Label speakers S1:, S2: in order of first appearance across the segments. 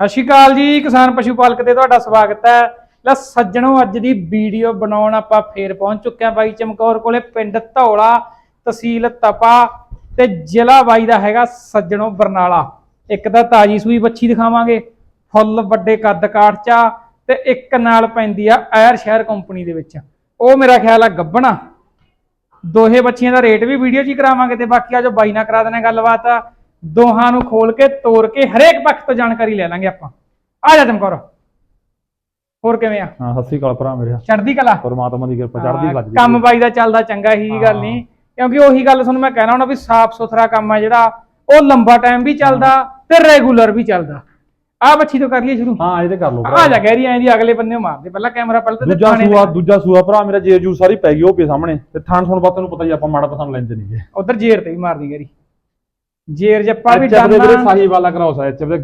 S1: ਸਤਿ ਸ਼੍ਰੀ ਅਕਾਲ ਜੀ, ਕਿਸਾਨ ਪਸ਼ੂ ਪਾਲਕ ਤੇ ਤੁਹਾਡਾ ਸਵਾਗਤ ਹੈ। ਲੈ ਸੱਜਣੋ, ਅੱਜ ਦੀ ਵੀਡੀਓ ਬਣਾਉਣ ਆਪਾਂ ਫੇਰ ਪਹੁੰਚ ਚੁੱਕੇ ਹਾਂ ਬਾਈ ਚਮਕੌਰ ਕੋਲੇ, ਪਿੰਡ ਧੌਲਾ ਤਹਿਸੀਲ ਤਪਾ ਤੇ ਜ਼ਿਲ੍ਹਾ ਬਾਈ ਦਾ ਹੈਗਾ ਸੱਜਣੋ ਬਰਨਾਲਾ। ਇੱਕ ਤਾਂ ਤਾਜੀ ਸੂਈ ਬੱਚੀ ਦਿਖਾਵਾਂਗੇ, ਫੁੱਲ ਵੱਡੇ ਕੱਦ ਕਾਟਚਾ ਤੇ ਇੱਕ ਨਾਲ ਪੈਂਦੀ ਆ ਐਰ ਸ਼ਹਿਰ ਕੰਪਨੀ ਦੇ ਵਿੱਚ। ਉਹ ਮੇਰਾ ਖਿਆਲ ਆ ਗੱਬਣਾ ਦੋਹੇ ਬੱਚੀਆਂ ਦਾ ਰੇਟ ਵੀ ਵੀਡੀਓ 'ਚ ਹੀ ਕਰਾਵਾਂਗੇ ਤੇ ਬਾਕੀ ਆ ਜੋ ਬਾਈ ਨਾਲ ਕਰਾ ਦੇਣਾ ਗੱਲਬਾਤ। ਦੋਹਾਂ ਨੂੰ ਖੋਲ ਕੇ ਤੋੜ ਕੇ ਹਰੇਕ ਪੱਖ ਤੋਂ ਜਾਣਕਾਰੀ ਲੈ ਲਾਂਗੇ ਆਪਾਂ। ਆ ਜਾ ਚਮਕੌਰ। ਹੋਰ ਕਿਵੇਂ ਆ?
S2: ਹਾਂ ਸਤਿ ਸ੍ਰੀ ਅਕਾਲ ਭਰਾ ਮੇਰੇ
S1: ਚੜ੍ਹਦੀ ਕਲਾ?
S2: ਪਰਮਾਤਮਾ ਦੀ ਕਿਰਪਾ
S1: ਹਾਂ,
S2: ਵੱਜ
S1: ਕੰਮ ਬਾਈ ਦਾ ਚੱਲਦਾ ਚੰਗਾ ਹੀ ਗੱਲ। ਨਹੀਂ। ਕਿਉਂਕਿ ਉਹੀ ਗੱਲ ਤੁਹਾਨੂੰ ਮੈਂ ਕਹਿਣਾ ਹੁੰਦਾ ਵੀ ਸਾਫ਼ ਸੁਥਰਾ ਕੰਮ ਆ ਜਿਹੜਾ ਉਹ ਲੰਬਾ ਟਾਈਮ ਵੀ ਚੱਲਦਾ ਤੇ ਰੈਗੂਲਰ ਵੀ ਚੱਲਦਾ। ਆ ਬੱਚੀ ਤੋਂ ਕਰ ਲਈਏ ਸ਼ੁਰੂ।
S2: ਹਾਂ ਇਹ ਤੇ ਕਰ ਲਓ
S1: ਆ ਜਾ ਗਹਿਰੀ ਐਂ ਦੀ ਅਗਲੇ ਬੰਨੇ ਮਾਰਦੇ। ਪਹਿਲਾਂ ਕੈਮਰਾ ਪਹਿਲਾਂ ਤੇ
S2: ਦੂਜਾ ਸੂਆ ਦੂਜਾ ਸੂਆ ਭਰਾ ਮੇਰਾ ਜੇ ਜੂ ਸਾਰੀ ਪੈ ਗਈ ਉਹ ਪੇ ਸਾਹਮਣੇ। ਤੇ ਥਾਣ ਸੁਣ ਬਾਤ ਨੂੰ ਪਤਾ ਹੀ ਆਪਾਂ ਮਾੜਾ ਪਸੰਦ ਲੈਂਦੇ ਨਹੀਂਗੇ
S1: ਉਧਰ ਜੇਰ ਤੇ ਵੀ ਮਾਰਦੀ ਗਹਿਰੀ ਜੇਰ ਜੱਪਾ ਵੀ
S2: ਐਚਐਫ ਦੇ ਵੀਰੇ
S1: ਡਾਨਾ
S2: ਸਾਹੀ ਵਾਲਾ ਕਰਾਉ ਐਚਐਫ ਦੇ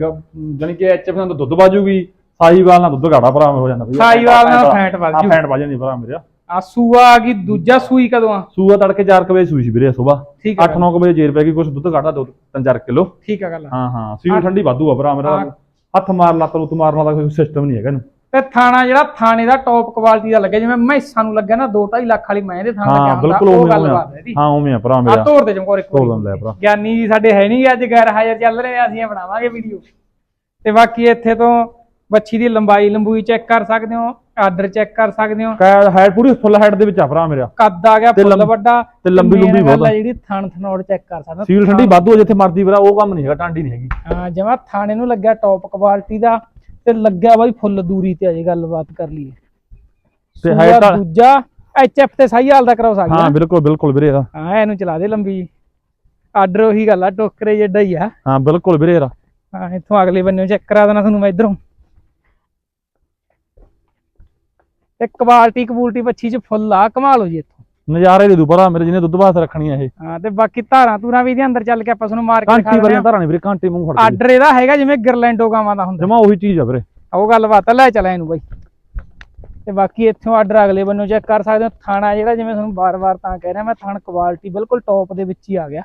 S2: ਜਾਨੀ ਕਿ ਐਚਐਫ ਨਾਲ ਦੁੱਧ ਬਾਜੂਗੀ ਸਾਹੀ ਵਾਲ ਨਾਲ ਦੁੱਧ ਘਾੜਾ ਭਰਾ ਹੋ ਜਾਂਦਾ
S1: ਸਾਹੀਵਾਲ ਨਾਲ ਫੈਂਟ ਵੱਧ
S2: ਹਾਂ
S1: ਜੂ।
S2: ਫੈਂਟ ਵੱਜ ਜਾਂਦੀ ਭਰਾ ਮੇਰੇ।
S1: ਆ ਸੂਆ ਆ ਗਈ ਦੂਜਾ ਸੂਈ ਕਦੋਂ ਆ?
S2: ਸੂਆ ਤੜਕੇ 4 ਵਜੇ ਸੂਈ ਸੀ ਵੀਰੇ ਸਵੇਰ।
S1: ਠੀਕ ਆ
S2: 8-9 ਵਜੇ ਜੇਰ ਪੈ ਗਈ ਕੁਝ ਦੁੱਧ ਘਾੜਾ 2-4 ਕਿਲੋ।
S1: ਠੀਕ ਆ ਗੱਲ
S2: ਹਾਂ ਹਾਂ ਸੀਲ ਠੰਡੀ ਵਾਧੂ ਆ ਭਰਾ ਮੇਰਾ।
S1: ਹਾਂ।
S2: ਹੱਥ ਮਾਰ ਲੱਤ ਲੁੱਤ ਮਾਰਨ ਵਾਲਾ ਕੋਈ ਸਿਸਟਮ ਨਹੀਂ ਹੈਗਾ ਇਹਨੂੰ।
S1: ਤੇ ਥਾਣਾ ਜਿਹੜਾ ਥਾਣੇ ਦਾ ਟੌਪ ਕੁਆਲਿਟੀ ਦਾ ਲੱਗਿਆ ਜਿਵੇਂ ਮੈਸਾਂ ਨੂੰ ਲੱਗਿਆ ਨਾ 2.5 ਲੱਖ ਵਾਲੀ ਮੈਂ ਦੇ ਥਾਣਾ
S2: ਹਾਂ
S1: ਲੱਗਿਆ
S2: ਬਿਲਕੁਲ
S1: ਉਹ
S2: ਉਵੇਂ
S1: ਗੱਲ
S2: ਉਵੇਂ।
S1: ਬਾਤ ਹੈ ਦੀ
S2: ਹਾਂ ਉਵੇਂ ਆ ਭਰਾ
S1: ਆ।
S2: ਮੇਰਾ
S1: ਤੋੜ ਦੇ ਚਮਕੌਰ ਇੱਕ ਵਾਰੀ। ਗਿਆਨੀ ਜੀ ਸਾਡੇ ਹੈ ਨਹੀਂ ਅੱਜ ਗੈਰ ਹਾਜ਼ਰ ਚੱਲ ਰਹੇ ਆ ਅਸੀਂ ਬਣਾਵਾਂਗੇ ਵੀਡੀਓ ਤੇ ਬਾਕੀ ਇੱਥੇ ਤੋਂ ਬੱਚੀ ਦੀ ਲੰਬਾਈ ਲੰਬੂਈ ਚੈੱਕ ਕਰ ਸਕਦੇ ਹੋ ਆਰਡਰ ਚੈੱਕ ਕਰ ਸਕਦੇ ਹੋ।
S2: ਹੈਡ ਪੂਰੀ ਫੁੱਲ ਹੈਡ ਦੇ ਵਿੱਚ ਆ ਭਰਾ ਮੇਰਾ।
S1: ਕੱਦ ਆ ਗਿਆ ਫੁੱਲ ਵੱਡਾ
S2: ਤੇ ਲੰਬੀ ਲੰਬੀ ਬਹੁਤ
S1: ਆ।
S2: ਆ।
S1: ਜਿਹੜੀ ਥਣ ਥਨੋੜ ਚੈੱਕ ਕਰ ਸਕਦੇ। ਹੋ।
S2: ਸੀਲ ਠੰਡੀ ਵਾਧੂ ਆ ਜਿੱਥੇ ਮਰਦੀ ਭਰਾ ਉਹ ਕੰਮ ਨਹੀਂ ਹੈਗਾ ਟਾਂਡੀ ਨਹੀਂ ਹੈਗੀ।
S1: ਹਾਂ ਜਮਾ ਥਾਣੇ ਨੂੰ ਲੱਗਿਆ ਟੌਪ ਕੁਆਲਿਟੀ ਦਾ। ਤੇ ਲੱਗਿਆ ਬਾਈ ਫੁੱਲ ਦੂਰੀ ਤੇ ਅਜੇ ਗੱਲਬਾਤ ਕਰ ਲਈਏ।
S2: ਤੇ height ਤਾਂ-
S1: ਦੂਜਾ ਐਚਐਫ ਤੇ ਸਹੀ ਹਾਲ ਦਾ ਕਰਾਉ ਸਕਦਾ
S2: ਹਾਂ ਬਿਲਕੁਲ ਬਿਲਕੁਲ ਵੀਰੇ ਇਹਦਾ।
S1: ਹਾਂ ਇਹਨੂੰ ਚਲਾ ਦੇ ਲੰਬੀ। ਆਰਡਰ ਉਹੀ ਗੱਲ ਆ ਟੋਕਰੇ ਜਿੱਡਾ ਹੀ ਆ।
S2: ਹਾਂ ਬਿਲਕੁਲ ਵੀਰੇ ਇਹਦਾ।
S1: ਹਾਂ ਇੱਥੋਂ ਅਗਲੇ ਬੰਨੇ ਚੈੱਕ ਕਰਾ ਦੇਣਾ ਤੁਹਾਨੂੰ ਮੈਂ ਇਧਰੋਂ। ਤੇ ਕੁਆਲਿਟੀ ਕਬੂਲਟੀ ਬੱਚੀ ਚ ਫੁੱਲ ਆ ਕਮਾਲ ਹੋ ਜੀ ਇੱਥੋਂ।
S2: ਨਜ਼ਾਰੇ ਦੇ ਦੂ ਭਰਾ ਮੇਰੇ ਜਿਹਨੇ ਦੁੱਧ ਬਾਸ ਰੱਖਣੀ ਆ ਇਹ।
S1: ਹਾਂ ਤੇ ਬਾਕੀ ਧਾਰਾਂ ਧੂਰਾਂ ਵੀ ਇਹਦੇ ਅੰਦਰ ਚੱਲ ਕੇ ਆਪਾਂ ਤੁਹਾਨੂੰ ਮਾਰ ਕੇ
S2: ਕਾਂਟੀ ਵਾਲੀਆਂ ਧਾਰਾਂ ਨੇ ਵੀਰੇ ਕਾਂਟੀ ਮੂੰਹ ਫੜ ਕੇ
S1: ਆਰਡਰ ਇਹਦਾ ਹੈਗਾ ਜਿਵੇਂ ਗਰਲੈਂਡੋ ਗਾਵਾਂ ਦਾ ਹੁੰਦਾ।
S2: ਜਮਾ ਉਹੀ ਚੀਜ਼ ਆ ਵੀਰੇ।
S1: ਉਹ ਗੱਲ ਬਾਤ ਆ, ਲੈ ਚਲਾ ਇਹਨੂੰ ਬਾਈ। ਤੇ ਬਾਕੀ ਇੱਥੋਂ ਆਰਡਰ ਅਗਲੇ ਬੰਨੋਂ ਚੈੱਕ ਕਰ ਸਕਦੇ ਹੋ ਥਾਣਾ ਜਿਹੜਾ ਜਿਵੇਂ ਤੁਹਾਨੂੰ ਬਾਰ-ਬਾਰ ਤਾਂ ਕਹਿ ਰਿਹਾ ਮੈਂ ਥਾਣ ਕੁਆਲਿਟੀ ਬਿਲਕੁਲ ਟੌਪ ਦੇ ਵਿੱਚ ਹੀ ਆ ਗਿਆ।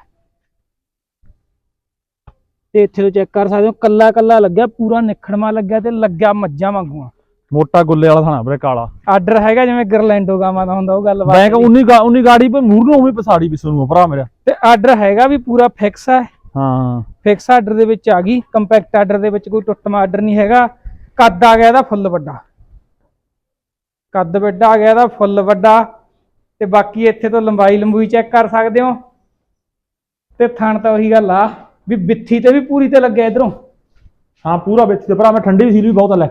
S1: ਤੇ ਇੱਥੇ ਤੋਂ ਚੈੱਕ ਕਰ ਸਕਦੇ ਹੋ ਕੱਲਾ ਕੱਲਾ ਲੱਗਿਆ ਪੂਰਾ ਨਿਖੜਮਾ ਲੱਗਿਆ ਤੇ ਲੱਗਿਆ ਮੱਝਾਂ ਵਾਂਗੂ ਆ
S2: ਮੋਟਾ ਗੁੱਲੇ ਵਾਲਾ ਥਾਣਾ ਵੀਰੇ ਕਾਲਾ।
S1: ਆਰਡਰ ਹੈਗਾ ਜਿਵੇਂ ਗਰਲੈਂਡੋ ਗਾਵਾਂ ਦਾ ਹੁੰਦਾ ਉਹ ਗੱਲ ਬਾਤ
S2: ਬੈਂਕ 19 ਗਾ 19 ਗਾੜੀ ਪਰ ਮੂਰ ਨੂੰ ਉਵੇਂ ਪਸਾੜੀ ਪਿੱਛੇ ਨੂੰ ਆ ਭਰਾ ਮੇਰਾ।
S1: ਤੇ ਆਰਡਰ ਹੈਗਾ ਵੀ ਪੂਰਾ ਫਿਕਸ ਹੈ
S2: ਹਾਂ।
S1: ਫਿਕਸ ਆਰਡਰ ਦੇ ਵਿੱਚ ਆ ਗਈ ਕੰਪੈਕਟ ਆਰਡਰ ਦੇ ਵਿੱਚ ਕੋਈ ਟੁੱਟਮਾ ਆਰਡਰ ਨਹੀਂ ਹੈਗਾ। ਕੱਦ ਆ ਗਿਆ ਇਹਦਾ ਫੁੱਲ ਵੱਡਾ। ਕੱਦ ਵੱਡਾ ਆ ਗਿਆ ਇਹਦਾ ਫੁੱਲ ਵੱਡਾ। ਤੇ ਬਾਕੀ ਇੱਥੇ ਤੋਂ ਲੰਬਾਈ ਲੰਬੂਈ ਚੈੱਕ ਕਰ ਸਕਦੇ ਹੋ। ਤੇ ਥਣ ਤਾਂ ਉਹੀ ਗੱਲ ਆ ਵੀ ਬਿੱਥੀ ਤੇ ਵੀ ਪੂਰੀ ਤੇ ਲੱਗਿਆ ਇਧਰੋਂ।
S2: ਹਾਂ ਪੂਰਾ ਵਿੱਚ ਤੇ ਭਰਾ ਮੈਂ ਠੰਡੀ ਸੀਲ ਵੀ ਬਹੁਤ ਲੈ।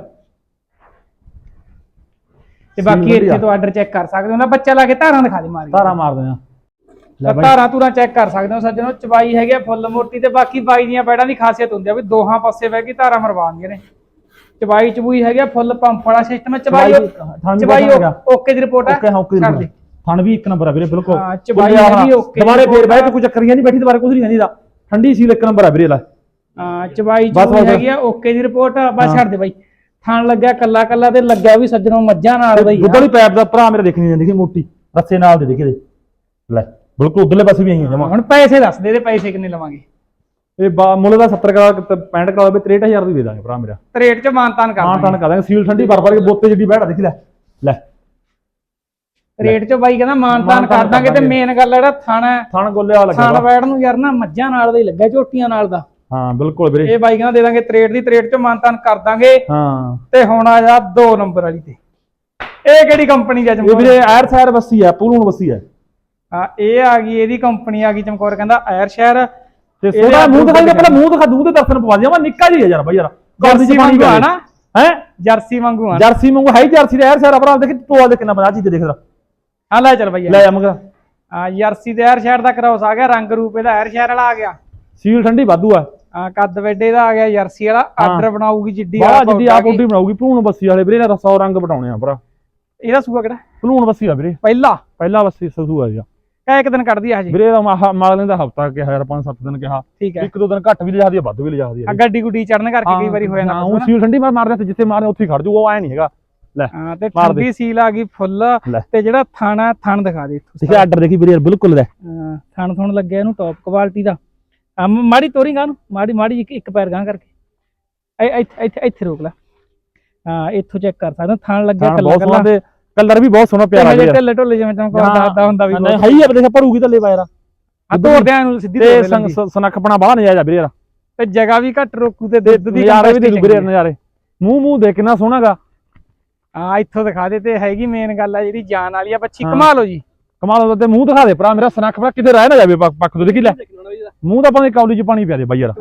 S1: ਤੇ ਬਾਕੀ
S2: ਵਧੀਆ।
S1: ਇੱਥੇ ਤੋਂ ਆਰਡਰ ਚੈੱਕ ਕਰ ਸਕਦੇ ਹੋ। ਨਾ ਬੱਚਾ ਲਾ ਕੇ ਧਾਰਾਂ ਦਿਖਾ ਦੇ ਮਾਰੀ।
S2: ਧਾਰਾ ਮਾਰਦੇ ਆ। ਲੈ
S1: ਤਾਂ
S2: ਬਾਈ।
S1: ਧਾਰਾਂ ਧੂਰਾਂ ਚੈੱਕ ਕਰ ਸਕਦੇ ਹੋ ਸੱਜਣੋ। ਚਬਾਈ ਹੈਗੀ ਆ ਫੁੱਲ ਮੋਟੀ ਤੇ ਬਾਕੀ ਬਾਈ ਦੀਆਂ ਪੈੜਾਂ ਦੀ ਖਾਸੀਅਤ ਹੁੰਦੀ ਆ ਵੀ ਦੋਹਾਂ ਪਾਸੇ ਬਹਿ ਕੇ ਧਾਰਾਂ ਮਰਵਾਉਂਦੀਆਂ ਨੇ। ਚਬਾਈ ਚਬੂਈ ਹੈਗੀ ਆ ਫੁੱਲ ਪੰਪ ਵਾਲਾ ਸਿਸਟਮ ਹੈ
S2: ਵੀ- ਥਣ ਵੀ ਬਹੁਤ ਹੈਗਾ।
S1: ਓਕੇ ਦੀ ਰਿਪੋਰਟ ਹੈ
S2: ਓਕੇ ਹਾਂ ਓਕੇ
S1: ਛੱਡ ਦੇ।
S2: ਥਣ ਵੀ ਇੱਕ ਨੰਬਰ ਆ ਵੀਰੇ ਬਿਲਕੁਲ।
S1: ਹਾਂ, ਚਬਾਈ
S2: ਵਾਲਾ।
S1: ਹੈਗੀ ਓਕੇ
S2: ਦੁਬਾਰੇ ਫੇਰ ਬਹਿ ਕੇ ਕੋਈ ਚੱਕਰੀਆਂ ਨਹੀਂ ਬੈਠੀ ਦੁਬਾਰੇ ਕੁਝ ਨਹੀਂ ਕਹਿੰਦੀ ਦਾ ਠੰਡੀ ਸੀਲ ਇੱਕ ਨੰਬਰ ਆ ਵੀਰੇ ਲੈ।
S1: ਹਾਂ ਚਬਾਈ
S2: ਬਸ,
S1: ਚਬੂਈ
S2: ਬਸ।
S1: ਹੈਗੀ ਆ ਓਕੇ ਦੀ ਰਿਪੋਰਟ ਬਸ। ਛੱਡ ਦੇ ਬਾਈ। ਥਣ ਲੱਗਿਆ ਕੱਲਾ ਕੱਲਾ ਤੇ ਲੱਗਿਆ ਵੀ ਸੱਜਣੋਂ ਮੱਝਾਂ ਨਾਲ ਬਈ।
S2: ਦੁੱਧ ਵਾਲੀ ਪੈਪ ਦਾ ਭਰਾ ਮੇਰੇ ਦੇਖਣੀ ਜਾਂਦੀ ਕਿ ਮੋਟੀ। ਰੱਸੇ ਨਾਲ ਦੇ ਦੇਖੇ ਦੇ ਲੈ ਬਿਲਕੁਲ ਉਧਰਲੇ ਪਾਸੇ ਵੀ ਆਈਆਂ ਜਮਾ।
S1: ਹੁਣ ਪੈਸੇ ਦੱਸ ਦੇ ਇਹਦੇ ਪੈਸੇ ਕਿੰਨੇ ਲਵਾਂਗੇ?
S2: ਇਹ ਬਾ ਮੁੱਲ ਦਾ 70 ਕਰਾ 65 ਕਰਾ ਦੇ 63000 ਦੀ ਦੇ ਦਾਂਗੇ ਭਰਾ ਮੇਰਾ।
S1: ਤੇ ਰੇਟ ਚ ਮਾਨਤਾਨ ਕਰ
S2: ਤਾਂ ਕਰ ਦਾਂਗੇ ਸੀਲ ਠੰਡੀ ਬਰ ਬਰ ਕੇ ਬੋਤੇ ਜਿੱਡੀ ਬੈਠਾ ਦੇਖੀ ਲੈ ਲੈ।
S1: ਰੇਟ ਚ ਬਾਈ ਕਹਿੰਦਾ ਮਾਨਤਾਨ
S2: ਮਾਨਤਾਨ
S1: ਕਰ ਦਾਂਗੇ ਤੇ। ਮੇਨ ਗੱਲ ਜਿਹੜਾ ਥਣ
S2: ਥਣ ਗੋਲੇ ਵਾਲਾ
S1: ਥਣ
S2: ਲੱਗਿਆ
S1: ਵੈੜ ਨੂੰ ਯਾਰ ਨਾ ਮੱਝਾਂ ਨਾਲ ਦਾ ਹੀ ਲੱਗਾ ਝੋਟੀਆਂ ਨਾਲ ਦਾ।
S2: ਹਾਂ ਬਿਲਕੁਲ ਵੀਰੇ।
S1: ਇਹ ਬਾਈ ਕਹਿੰਦਾ ਦੇ ਦਾਂਗੇ ਤਰੇੜ ਦੀ ਤਰੇੜ ਚ ਮਾਨਤਾਨ ਕਰ ਦਾਂਗੇ।
S2: ਹਾਂ।
S1: ਤੇ ਹੁਣ ਆ ਜਾ 2 ਨੰਬਰ ਵਾਲੀ ਤੇ। ਇਹ ਕਿਹੜੀ ਕੰਪਨੀ ਦੀ ਆ
S2: ਇਹ ਵੀਰੇ ਐਰ ਸਾਇਰ ਬੱਸੀ ਹੈ ਪੂਲੂਣ ਬੱਸੀ ਹੈ
S1: ਹਾਂ ਇਹ ਆ ਗਈ ਇਹਦੀ ਕੰਪਨੀ ਆ ਗਈ ਚਮਕੌਰ ਕਹਿੰਦਾ ਐਰ ਸ਼ਹਿਰ
S2: ਤੇ ਸੋਦਾ ਮੂੰਹ ਦਿਖਾਈ ਦੇ। ਪਹਿਲਾਂ ਮੂੰਹ ਦਿਖਾ ਦੂੰ ਤੇ ਦਰਸ਼ਨ ਪਵਾ ਦਿਆਂ ਮੈਂ ਨਿੱਕਾ ਜਿਹਾ ਯਾਰ ਬਾਈ ਯਾਰ
S1: ਜਰਸੀ ਵਾਂਗੂ ਆ ਨਾ?
S2: ਹੈ?
S1: ਜਰਸੀ ਵਾਂਗੂ ਆ
S2: ਜਰਸੀ ਵਾਂਗੂ ਹੈ ਹੀ ਜਰਸੀ ਦਾ ਐਰ ਸਾਇਰ ਆਪਣਾ ਦੇਖ ਤੋਆ ਦੇ ਕਿੰਨਾ ਬਣਾ ਚੀਜ਼ ਦੇਖ
S1: ਹਾਂ ਲੈ ਚੱਲ ਬਾਈ
S2: ਲੈ ਆ ਮਗਰ
S1: ਹਾਂ ਜਰਸੀ ਤੇ ਐਰ ਸ਼ਹਿਰ ਦਾ ਕਰਾਉਸ ਆ ਗਿਆ ਰੰਗ ਰੂਪ ਇਹਦਾ ਐਰ ਸ਼ਹਿਰ ਵਾਲਾ ਆ ਗਿਆ।
S2: ਸੀਲ ਠੰਡੀ ਵਾਧੂ ਆ।
S1: ਹਾਂ ਕੱਦ ਵੱਡੇ ਦਾ ਆ ਗਿਆ ਜਰਸੀ ਵਾਲਾ ਆਰਡਰ ਬਣਾਊਗੀ ਜਿੱਡੀ ਆਪ
S2: ਜਿੱਦੀ ਆਪ ਉੱਡੀ ਬਣਾਉਗੀ ਭਲੂਣ ਬੱਸੀ ਵਾਲੇ ਵੀਰੇ ਦਾ 100 ਰੰਗ ਬਟਾਉਣੇ ਆ ਭਰਾ।
S1: ਇਹਦਾ ਸੂਆ ਕਿਹੜਾ?
S2: ਭਲੂਣ ਬੱਸੀ ਆ ਵੀਰੇ।
S1: ਪਹਿਲਾ?
S2: ਪਹਿਲਾ ਬੱਸੀ ਸਸੂ ਆ। ਜੀ
S1: ਕਾ ਇੱਕ ਦਿਨ ਕੱਢਦੀ ਆ ਹਜੇ।
S2: ਵੀਰੇ ਦਾ ਮਾਗਲੇ ਦਾ ਹਫਤਾ ਕਿਹਾ ਯਾਰ 5-7 ਦਿਨ ਕਿਹਾ। ਇੱਕ ਦੋ ਦਿਨ ਘੱਟ ਵੀ ਲਿਜਾਦੀ ਆ ਵੱਧ ਵੀ ਲਿਜਾਦੀ
S1: ਆ।
S2: ਆ
S1: ਗੱਡੀ ਗੁੱਡੀ ਚੜਨ ਕਰਕੇ ਕਈ ਵਾਰੀ ਹੋ ਜਾਂਦਾ
S2: ਉਹ। ਸੀਲ ਠੰਡੀ ਮਾਰ ਮਾਰਦੇ ਤੇ ਜਿੱਥੇ ਮਾਰਦੇ ਉੱਥੇ ਹੀ ਖੜ ਜੂ ਉਹ ਐ ਨਹੀਂ ਹੈਗਾ। ਲੈ
S1: ਹਾਂ ਤੇ। ਠੰਡੀ ਸੀਲ ਆ ਗਈ ਫੁੱਲ। ਤੇ ਜਿਹੜਾ ਥਾਣਾ ਥਣ ਦਿਖਾ ਦੇ ਇੱਥੋਂ
S2: ਆਰਡਰ ਦੇਖੀ ਵੀਰੇ ਬਿਲਕੁਲ ਲੈ।
S1: ਹਾਂ, ਥਣ ਥਣ ਲੱਗਿਆ ਇਹਨੂੰ ਟੌਪ ਕੁਆਲਿਟੀ ਦਾ। ਆ ਮ- ਮਾੜੀ ਤੋਰੀ ਗਾਂ ਨੂੰ ਮਾੜੀ ਮਾੜੀ ਇੱਕ ਇੱਕ ਪੈਰ ਗਾਂ ਕਰਕੇ। ਇੱਥੇ ਇੱਥੇ ਇੱਥੇ ਰੋਕ ਲੈ। ਹਾਂ ਇੱਥੋਂ ਚੈੱਕ ਕਰ ਸਕਦਾ ਥਣ ਲੱਗਿਆ
S2: ਹਾਂ,
S1: ਕੱਲਾ
S2: ਬਹੁਤ ਸੋਹਣਾ
S1: ਕੱਲਾ।
S2: ਤੇ ਕਲਰ ਵੀ ਬਹੁਤ ਸੋਹਣਾ ਪਿਆਰਾ ਵੀਰੇ
S1: ਢਿੱਲੇ ਢੋਲੇ ਜਿਵੇਂ ਚਮਕੌਰ ਦੱਸਦਾ ਹੁੰਦਾ ਵੀ
S2: ਨਹੀਂ ਹੈ ਹੀ ਆ ਦੇਖਿਆ ਭਰੂਗੀ ਥੱਲੇ ਪਾਇਰਾ
S1: ਆ। ਤੋੜਦਿਆਂ ਨੂੰ ਸਿੱਧੀ
S2: ਤੇ
S1: ਤੋੜ ਲੈਂਦੀ।
S2: ਸਨਖਪਣਾ ਬਾਹਲਾ ਨਜਾਇਜ਼ ਆ ਵੀਰੇ ਯਾਰ।
S1: ਤੇ ਜਗ੍ਹਾ ਵੀ ਘੱਟ ਰੋਕੂ ਤੇ ਦੁੱਧ ਦੀ
S2: ਨਜ਼ਾਰੇ ਵੀ
S1: capacity
S2: ਦੇ ਵੀਰੇ
S1: ਆ।
S2: ਨਜ਼ਾਰੇ। ਮੂੰਹ ਮੂੰਹ ਦੇ ਕਿੰਨਾ ਸੋਹਣਾਗਾ
S1: ਹਾਂ ਇੱਥੋਂ ਦਿਖਾ ਦੇ ਤੇ ਹੈਗੀ ਮੇਨ ਗੱਲ ਆ ਜਿਹੜੀ ਜਾਨ ਵਾਲੀ ਆ ਬੱਚੀ।
S2: ਹਾਂ।
S1: ਕਮਾ ਲਓ ਜੀ।
S2: ਕਮਾਲ ਦਾ ਤੇ ਮੂੰਹ ਦਿਖਾ ਦੇ ਭਰਾ ਮੇਰਾ ਸਨਖਪਣਾ ਕਿਤੇ ਰਹਿ ਨਾ ਜਾਵੇ ਪੱਖ ਪੱਖ ਤੋਂ ਦੇਖੀ ਲੈ। ਮੂੰਹ ਤਾਂ ਆਪਾਂ ਕੌਲੀ ਚ ਪਾਣੀ ਪਿਆ ਦੇ ਬਾਈ ਯਾਰ।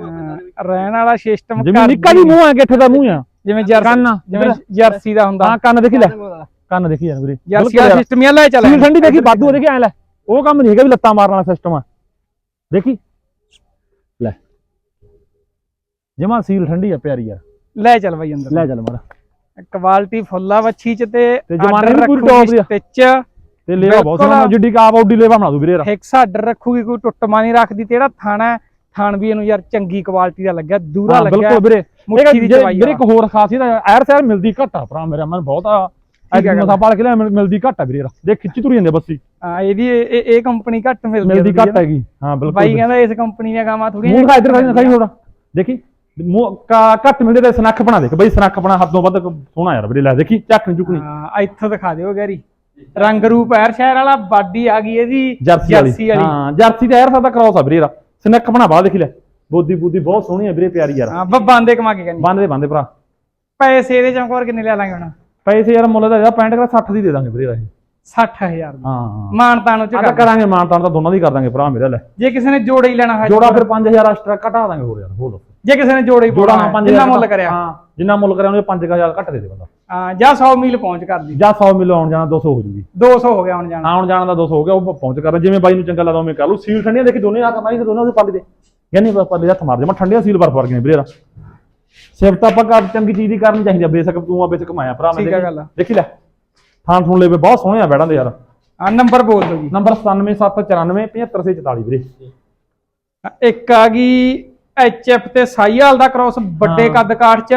S1: ਰਹਿਣ ਵਾਲਾ ਸਿਸਟਮ
S2: ਜਿਵੇਂ ਨਿੱਕਾ ਜੀ ਮੂੰਹ ਆ ਗਿੱਠ ਦਾ ਮੂੰਹ ਆ।
S1: ਜਿਵੇਂ ਜਰਸੀ
S2: ਕੰਨ
S1: ਜਿਵੇਂ ਜਰਸੀ ਦਾ ਹੁੰਦਾ।
S2: ਹਾਂ ਕੰਨ ਦੇਖੀ ਲੈ। ਕੰਨ ਦੇਖੀ ਯਾਰ ਵੀਰੇ।
S1: ਜਰਸੀ ਦਾ ਸਿਸਟਮ ਹੀ ਆ, ਲੈ ਚੱਲ।
S2: ਸੀਲ ਠੰਡੀ ਦੇਖੀ ਬਾਦੂ ਦੇਖੀ ਐ ਲੈ। ਉਹ ਕੰਮ ਨਹੀਂ ਹੈਗਾ ਵੀ ਲੱਤਾਂ ਮਾਰਨ ਵਾਲਾ ਸਿਸਟਮ ਆ। ਦੇਖੀ। ਲੈ। ਜਮਾ ਸੀਲ ਠੰਡੀ ਆ ਪਿਆਰੀ ਯਾਰ।
S1: ਲੈ ਚੱਲ ਬਾਈ ਅੰਦਰ।
S2: ਲੈ ਚੱਲ ਮਾਰਾ
S1: ਕੁਆਲਿਟੀ ਫੁੱਲਾ ਵੱਛੀ ਚ ਤੇ
S2: ਤੇ ਜਮਾਨੇ ਵੀ ਪੂਰੀ top ਦੀ ਆ। ਤੇ ਲੇਵਾ ਬਹੁਤ। ਸੋਹਣਾ ਜਿੱਡੀ ਕਾ ਬਾਡੀ ਲੇਵਾ ਬਣਾ ਦੂ ਵੀਰੇ
S1: ਹਿਕਸ ਆਰਡਰ ਰੱਖੂਗੀ ਕੋਈ ਟੁੱਟਮਾ ਨਹੀਂ ਰੱਖਦੀ ਤੇ ਜਿਹੜਾ ਥਾਣਾ ਹੈ, ਥਾਣ ਵੀ ਇਹਨੂੰ ਯਾਰ ਚੰਗੀ ਕੁਆਲਿਟੀ ਦਾ ਲੱਗਿਆ ਦੂਰਾ
S2: ਹਾਂ
S1: ਲੱਗਿਆ
S2: ਬਿਲਕੁਲ ਵੀਰੇ।
S1: ਮੁੱਠੀ ਦੀ ਚਵਾਈ
S2: ਵੀਰੇ ਇੱਕ ਹੋਰ ਖਾਸੀਅਤ ਆ ਐਰ ਸੈਰ ਮਿਲਦੀ ਘੱਟ ਆ ਭਰਾ ਮੇਰਾ ਮਨ ਬਹੁਤ ਆ ਅੱਜ। ਮਸਾ ਪਾਲ ਕੇ ਮਿਲਦੀ ਘੱਟ ਆ ਵੀਰੇ ਦੇਖ ਖਿੱਚੀ ਤੁਰੀ ਜਾਂਦੇ ਬੱਸੀ।
S1: ਹਾਂ ਇਹਦੀ ਇਹ ਇਹ- ਕੰਪਨੀ ਘੱਟ ਮਿਲਦੀ
S2: ਮਿਲਦੀ ਘੱਟ ਹੈਗੀ। ਹਾਂ ਬਿਲਕੁਲ
S1: ਬਾਈ ਕਹਿੰਦਾ ਇਸ ਕੰਪਨੀ ਦੀਆਂ ਗਾਵਾਂ ਥੋੜੀਆਂ
S2: ਮੂੰਹ ਇੱਧਰ ਦਿਖਾਈ ਥੋੜਾ ਦੇਖੀ ਘੱਟ ਮਿਲਦੇ ਤੇ ਸਨੱਖ ਬਣਾ ਦੇਖ। ਬਈ ਸਨੱਖ ਬਣਾ ਹੱਦੋਂ ਵੱਧ ਸੋਹਣਾ ਯਾਰ ਵੀਰੇ ਲੈ ਦੇਖੀ ਚੱਕ ਨਹੀਂ ਚੁੱਕਣੀ।
S1: ਹਾਂ ਇੱਥੋਂ ਦਿਖਾ ਦਿਓ ਗੈਰੀ। ਰੰਗ ਰੂਪ ਐਰ ਸ਼ਹਿਰ ਵਾਲਾ ਬਾਡੀ ਆ ਗਈ ਇਹਦੀ
S2: ਜਰਸੀ ਵਾਲੀ। ਹਾਂ ਜਰਸੀ ਤੇ ਐਰ ਸਾਦਾ ਕਰਾਉਸ ਆ ਵੀਰੇ ਯਾਰ ਸਨੱਖ ਬਣਾ ਬਾਹਰ ਦੇਖ ਲੈ। ਬੋਦੀ ਬੂਦੀ ਬਹੁਤ ਸੋਹਣੀ ਆ ਵੀਰੇ ਪਿਆਰੀ ਯਾਰ।
S1: ਹਾਂ ਬੱਬਾਂਦੇ ਕਮਾ ਕੇ ਕਹਿੰਦੀ।
S2: ਬੰਦੇ ਬੰਦੇ ਭਰਾ।
S1: ਪੈਸੇ ਇਹਦੇ ਚਮਕੌਰ ਕਿੰਨੇ ਲੈ ਲਾਂਗੇ ਹੁਣ?
S2: ਪੈਸੇ ਯਾਰ ਮੁੱਲ ਦਾ ਇਹਦਾ 65 ਕਰਾ 60 ਦੀ ਦੇ ਦਾਂਗੇ ਵੀਰੇ ਇਹ।
S1: 60000 ਦਾ
S2: ਹਾਂ
S1: ਮਾਨਤਾਨ ਉਹ ਚ
S2: ਕਰਾਂਗੇ ਮਾਨ ਤਾਂ ਦੋਨਾਂ ਦੀ ਕਰ ਦਾਂਗੇ ਭਰਾ ਮੇਰੇ ਲੈ।
S1: ਜੇ ਕਿਸੇ ਨੇ ਜੋੜਾ ਹੀ ਲੈਣਾ ਹੋਇਆ
S2: ਜੋੜਾ ਫਿਰ 5000 ਐਕਸਟਰਾ ਘਟਾ ਦਾਂਗੇ ਹੋਰ ਯਾਰ ਹੋਰ
S1: ਜੇ ਕਿਸੇ ਨੇ ਜੋੜਾ ਹੀ
S2: ਜੋੜਾ
S1: ਪਾਉਣਾ
S2: ਹਾਂ
S1: ਹੈ,
S2: 5000
S1: ਜਿੰਨਾ ਮੁੱਲ ਕਰਿਆ।
S2: ਹਾਂ। ਜਿੰਨਾ ਮੁੱਲ ਕਰਿਆ ਉਹਨੇ 5000 ਘੱਟ ਦੇ ਦੇ ਬੰਦਾ।
S1: ਹਾਂ ਜਾਂ 100 ਮੀਲ ਪਹੁੰਚ ਕਰਦੀ
S2: ਜਾਂ 100 ਮਿਲ ਆਉਣ ਜਾਣਾ 200 ਹੋ ਜੂਗੀ।
S1: 200 ਹੋ ਗਿਆ ਹੁਣ ਜਾਣਾ।
S2: ਆਉਣ ਜਾਣ ਦਾ 200 ਹੋ ਗਿਆ ਉਹ ਪਹੁੰਚ ਕਰਦਾ ਜਿਵੇਂ ਬਾਈ ਨੂੰ ਚੰਗਾ ਲੱਗਦਾ ਉਵੇਂ ਕਰ ਲੂ ਸੀਲ ਠੰਡੀਆਂ ਦੇਖੀ ਦੋਨੇ ਆ ਕਰਨਾ ਹੀ ਦੋਨਾਂ ਦੇ ਪੱਲੇ ਦੇ। ਯਾਨੀ ਬਸ ਪੱਲੇ ਹੱਥ ਮਾਰ ਦੇ। ਮੈਂ ਠੰਡੀਆਂ ਸੀਲ ਬਰਫ ਵਰਗੀਆਂ ਵੀਰੇ ਯਾਰ ਸਿਫਤ ਆਪਾਂ ਕਰ ਚੰਗੀ ਚੀਜ਼ ਦੀ ਕਰਨੀ ਚਾਹੀਦੀ ਆ। ਬੇਸ਼ੱਕ ਤੂੰ ਆ ਬੇਸ਼ੱਕ ਮਾਇਆ ਭਰਾ ਮੈਂ
S1: ਠੀਕ ਆ
S2: ਦੇਖੀ-
S1: ਗੱਲ ਆ।
S2: ਦੇਖੀ ਲੈ। ਥਾਂ ਥੂਣ ਲੈ ਬਹੁਤ ਸੋਹਣੇ ਆ ਬੈੜਾਂ ਦੇ ਯਾਰ।
S1: ਆ ਨੰਬਰ ਬੋਲ ਦਿਓ ਜੀ।
S2: ਨੰਬਰ 9774 75644 ਵੀਰੇ।
S1: ਇੱਕ ਆ ਗਈ ਐਚਐਫ ਤੇ ਸਾਈਵਾਲ ਦਾ ਕ੍ਰਾਸ ਵੱਡੇ
S2: ਹਾਂ।
S1: ਕੱਦ ਕਾਠ ਚ।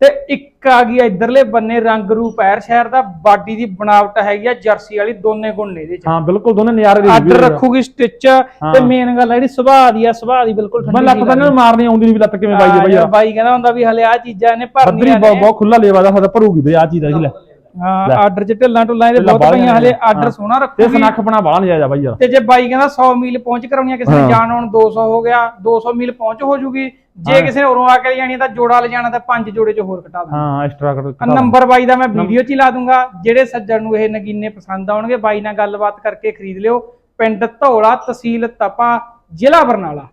S1: ਤੇ ਇੱਕ ਆ ਗਈ ਇਧਰਲੇ ਬੰਨੇ ਰੰਗ ਰੂਪ ਐਰ ਸ਼ਹਿਰ ਦਾ ਬਾਡੀ ਦੀ ਬਣਾਵਟ ਹੈਗੀ ਆ ਜਰਸੀ ਵਾਲੀ ਦੋਨੇ ਗੁਣ ਨੇ ਇਹਦੇ ਚ।
S2: ਹਾਂ ਬਿਲਕੁਲ ਦੋਨੇ ਨਜ਼ਾਰੇ ਦੇ
S1: ਆਰਡਰ ਰੱਖੂਗੀ ਸਟਿਚ ਤੇ। ਮੇਨ ਗੱਲ ਆ ਜਿਹੜੀ ਸੁਭਾਅ ਦੀ ਆ ਸੁਭਾਅ ਦੀ ਬਿਲਕੁਲ
S2: ਮੈਂ ਲੱਤ ਤਾਂ ਇਹਨਾਂ ਨੂੰ ਮਾਰਨੀ ਆਉਂਦੀ ਨਹੀਂ ਵੀ ਲੱਤ ਕਿਵੇਂ ਬਾਈ ਦੇ ਬਾਈ
S1: ਬਾਈ ਕਹਿੰਦਾ ਹੁੰਦਾ ਵੀ ਹਲੇ ਆ ਚੀਜ਼ਾਂ ਨੇ
S2: ਬੱਦਰੀ
S1: ਭਰਨੀਆਂ
S2: ਬਹੁਤ
S1: ਨੇ।
S2: ਬਹੁਤ ਖੁੱਲਾ ਲੇਵਾ ਦਾ ਸਾਡਾ ਭਰੂਗੀ ਵੀਰੇ ਆ ਚੀਜ਼ ਦਾ ਜੀ ਲੈ।
S1: ਹਾਂ। ਆਰਡਰ ਚ ਢਿੱਲਾਂ ਢੁੱਲਾਂ ਇਹਦੇ
S2: ਢਿੱਲਾਂ
S1: ਬਹੁਤ
S2: ਬਾਹਲੀਆਂ
S1: ਪਈਆਂ ਹਲੇ। ਆਰਡਰ। ਸੋਹਣਾ
S2: ਤੇ
S1: ਰੱਖੂਗੀ
S2: ਸਨੱਖ ਬਣਾ ਬਾਹਲਾ ਨਜਾਇਜ਼ ਆ ਬਾਈ ਯਾਰ
S1: ਤੇ ਜੇ ਬਾਈ ਕਹਿੰਦਾ 100 ਮੀਲ ਪਹੁੰਚ ਕਰਾਉਣੀ ਆ ਕਿਸੇ ਨੇ। ਜਾਣ ਆਉਣ 200 ਹੋ ਗਿਆ 200 ਮੀਲ ਪਹੁੰਚ ਹੋ ਜੂਗੀ ਜੇ। ਕਿਸੇ ਨੇ ਉਰੋਂ ਆ ਕੇ ਜਾਣੀ ਤਾਂ ਜੋੜਾ ਲੈ ਜਾਣਾ ਤਾਂ ਪੰਜ ਜੋੜੇ ਚ ਹੋਰ ਘਟਾ ਦਾਂਗੇ
S2: ਹਾਂ ਐਕਸਟਰਾ
S1: ਆਹ ਨੰਬਰ ਬਾਈ ਦਾ ਮੈਂ ਵੀਡੀਓ 'ਚ ਹੀ ਲਾ ਦੂੰਗਾ ਜਿਹੜੇ ਸੱਜਣ ਨੂੰ ਇਹ ਨਗੀਨੇ ਪਸੰਦ ਆਉਣਗੇ ਬਾਈ ਨਾਲ ਗੱਲਬਾਤ ਕਰਕੇ ਖਰੀਦ ਲਿਓ ਪਿੰਡ ਧੌਲਾ ਤਹਿਸੀਲ ਤਪਾ ਜ਼ਿਲ੍ਹਾ ਬਰਨਾਲਾ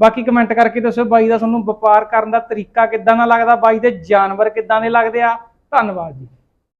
S1: ਬਾਕੀ ਕਮੈਂਟ ਕਰਕੇ ਦੱਸਿਓ ਬਾਈ ਦਾ ਤੁਹਾਨੂੰ ਵਪਾਰ ਕਰਨ ਦਾ ਤਰੀਕਾ ਕਿੱਦਾਂ ਦਾ ਲੱਗਦਾ ਬਾਈ ਦੇ ਜਾਨਵਰ ਕਿੱਦਾਂ ਦੇ ਲੱਗਦੇ ਆ ਧੰਨਵਾਦ ਜੀ